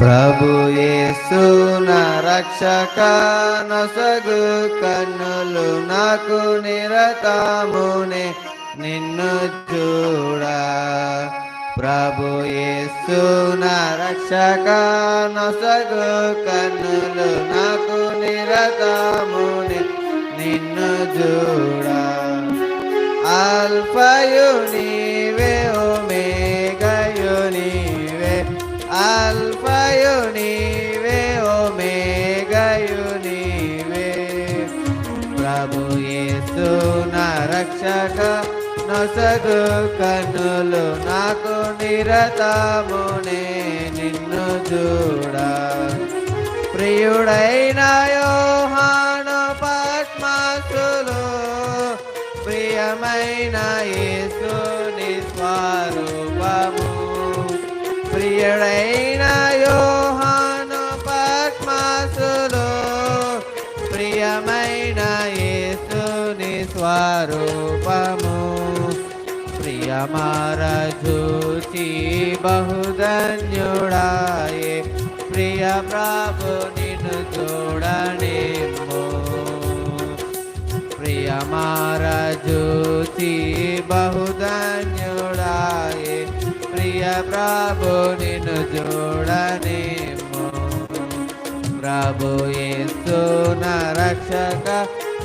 ప్రభు యేసున రక్షక నొసగు కన్నులు నాకు నిరతమునే నిన్ను చూడ. ప్రభు యేసున రక్షక నొసగు కన్నులు నాకు నిరతమునే నిన్ను చూడ. ఆల్ఫయు నీవే రక్షక నొసగు కన్నులు నాకు నిరతమునే నిన్ను చూడ. ప్రియుడైన యోహాను పద్మాసులు ప్రియమైన యేసుని స్వరూపము. ప్రియుడైన యో ప్రియమార చూచి బహుధన్యుడాయే ప్రియ ప్రభు నిన్ను చూడనేమో ప్రియమార చూచి బహుధన్యుడాయే ప్రియ ప్రభు నిన్ను చూడనేమో ప్రభు ఎంతో నా రక్షక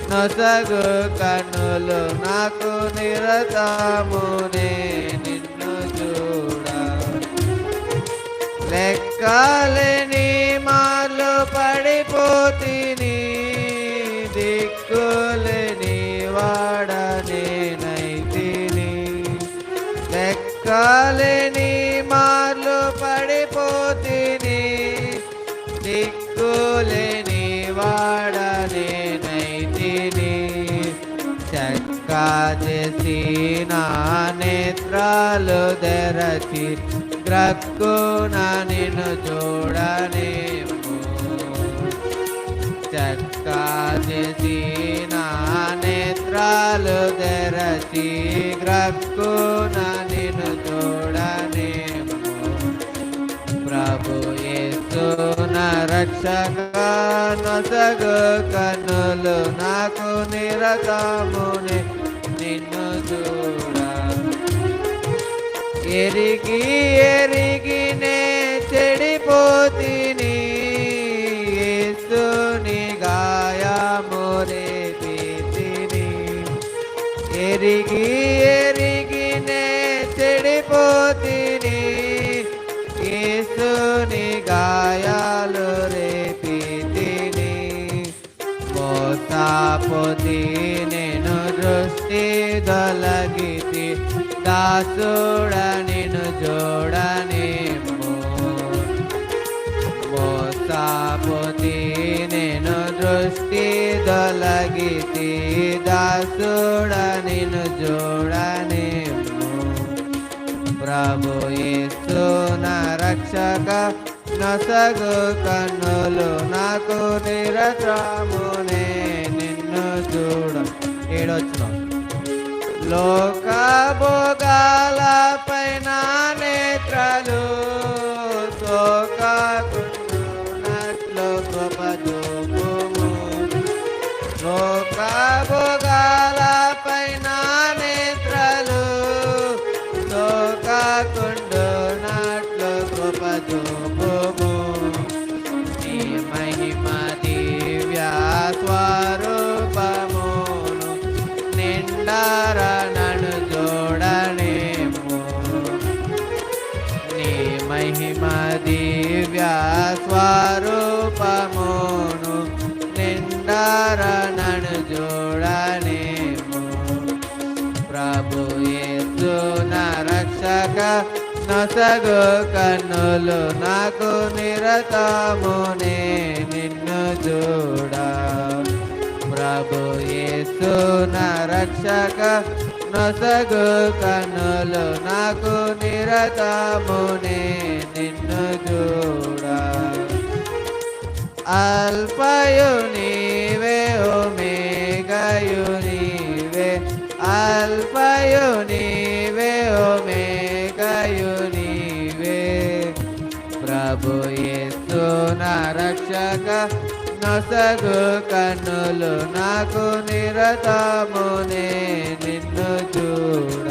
నొసగు కనులు నాకు నిరతమునే నిన్ను చూడ. లెక్కలేని మాలు పడిపోతిని దిక్కులేని వాడనే నైతిని లెక్కలేని మాలు పడిపోతిని దిక్కులేని నా నేత్రాలు తెరచి గ్రక్కున నిన్ను చూడనేమో. చక్కా నా నేత్రాలు తెరచి గ్రక్కున నిన్ను చూడనేమో. ప్రభు యేసు నా రక్షక నొసగు కన్నులు నాకు నిరతమునే నిన్ను చూడ ఎరిగి ఎరిగినే చెడిపోతిని యేసుని గాయమురే పీతిని ఎరిగి ఎరిగినే చెడిపోతిని యేసుని గాయాలు రేపితిని మోసాపోతి నేను దృష్టి దొలగితి దాసుడ నిన్ను చూడనేమో మోసాపోతి నేను దృష్టి దొలగితి దాసుడ నిన్ను చూడనేమో ప్రభు యేసు నా రక్షక నసగు కన్నులు నాకు నిరతమునే నిన్ను చూడ ఏడొచ్చు లోక భోగాల పైన నేత్రాలు సోకాకున్నట్లు కృప చూపుము లోక భోగాల పైన నేత్రాలు సోకాకుండునట్లు కృప చూపుము నీ మహిమా మహిమ దివ్య స్వరూపమును నిండార నన్ను ప్రభు యేసు నా రక్షక నొసగు కన్నులు నాకు నిరతమునే నిన్ను చూడ. ప్రభు యేసు నరక్షక రక్షక నొసగు కన్నులు నాకు నిరతమునే నిన్ను చూడ అల్పయు నీవే ఒమేగయు నీవే అల్పయు నీవే నొసగు కన్నులు నాకు నిరతమునే నిన్ను చూడ.